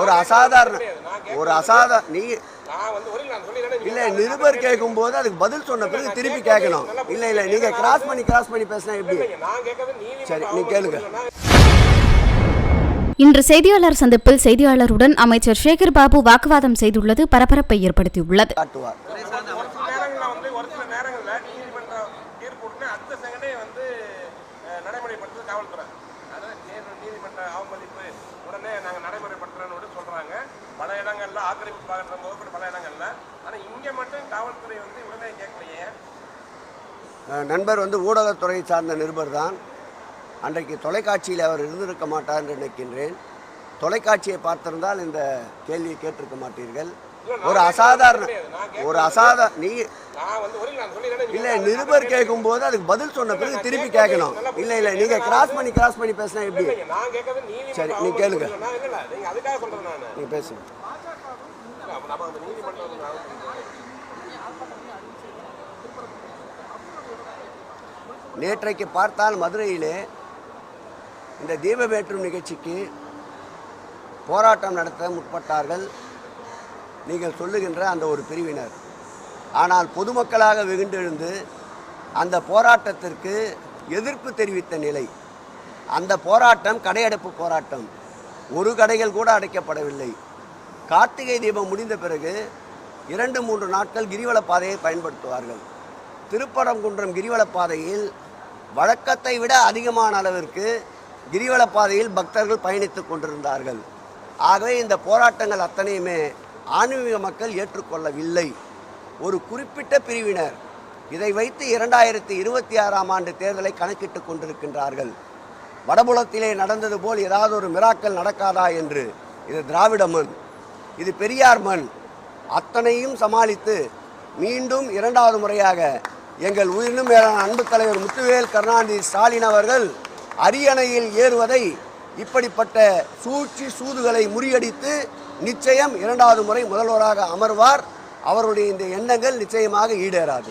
ஒரு அசாதாரண ஒரு அசாதா நீ நான் வந்து ஒரு நான் சொல்லிடுறேன் இல்ல நிருபர் கேட்கும்போது அதுக்கு பதில் சொன்ன பிறகு திருப்பி கேட்கணும். இல்ல இல்ல நீங்க கிராஸ் பண்ணி கிராஸ் பண்ணி பேசினா எப்படி? சரி நீ கேளுங்க. இன்று செய்தியாளர் சந்திப்பில் செய்தியாளருடன் அமைச்சர் சேகர் பாபு வாக்குவாதம் செய்துள்ளது பரபரப்பை ஏற்படுத்தியுள்ளது. காவல்துறை. அதாவது நீதிமன்ற அவமதிப்பு உடனே நாங்கள் நடைமுறைப்படுத்துறோன்னு சொல்கிறாங்க பல இடங்கள்ல ஆக்கிரமிப்பு பார்க்குற போது பல இடங்கள்ல. ஆனால் இங்கே மட்டும் காவல்துறை வந்து உடனே கேட்கலையே. நண்பர் வந்து ஊடகத்துறை சார்ந்த நிருபர் தான் அன்றைக்கு தொலைக்காட்சியில் அவர் இருந்திருக்க மாட்டார் என்று நினைக்கின்றேன். தொலைக்காட்சியை பார்த்திருந்தால் இந்த கேள்வியை கேட்டிருக்க மாட்டீர்கள். ஒரு அசாதாரண ஒரு அசாதா நீ இல்ல நிருபர் கேட்கும்போது அதுக்கு பதில் சொன்ன பிறகு திருப்பி கேட்கணும். இல்ல இல்ல நீங்க கிராஸ் பண்ணி கிராஸ் பண்ணி பேசினா எப்படி? சரி, நீ கேளுங்க. நீங்கள் நீங்க பேசுங்க. நேற்றைக்கு பார்த்தால் மதுரையிலே இந்த தீபமேற்றும் நிகழ்ச்சிக்கு போராட்டம் நடத்த முற்பட்டார்கள் நீங்கள் சொல்லுகின்ற அந்த ஒரு பிரிவினர். ஆனால் பொதுமக்களாக வெகுண்டெழுந்து அந்த போராட்டத்திற்கு எதிர்ப்பு தெரிவித்த நிலை. அந்த போராட்டம் கடையடைப்பு போராட்டம் ஒரு கடைகள் கூட அடைக்கப்படவில்லை. கார்த்திகை தீபம் முடிந்த பிறகு இரண்டு மூன்று நாட்கள் கிரிவல பாதையை பயன்படுத்துவார்கள். திருப்பரங்குன்றம் கிரிவல பாதையில் வழக்கத்தை விட அதிகமான அளவிற்கு கிரிவல பாதையில் பக்தர்கள் பயணித்துக் கொண்டிருந்தார்கள். ஆகவே இந்த போராட்டங்கள் அத்தனையுமே ஆன்மீக மக்கள் ஏற்றுக்கொள்ளவில்லை. ஒரு குறிப்பிட்ட பிரிவினர் இதை வைத்து இரண்டாயிரத்தி இருபத்தி ஆறாம் ஆண்டு தேர்தலை கணக்கிட்டு கொண்டிருக்கின்றார்கள். வடபுலத்திலே நடந்தது போல் ஏதாவது ஒரு மிராக்கள் நடக்காதா என்று இது திராவிட மண் இது பெரியார் மண். அத்தனையும் சமாளித்து மீண்டும் இரண்டாவது முறையாக எங்கள் உயிரினும் மேலான அன்பு தலைவர் முத்துவேல் கருணாநிதி ஸ்டாலின் அவர்கள் அரியணையில் ஏறுவதை இப்படிப்பட்ட சூழ்ச்சி சூதுகளை முறியடித்து நிச்சயம் இரண்டாவது முறை முதல்வராக அமர்வார். அவருடைய இந்த எண்ணங்கள் நிச்சயமாக ஈடேறாது.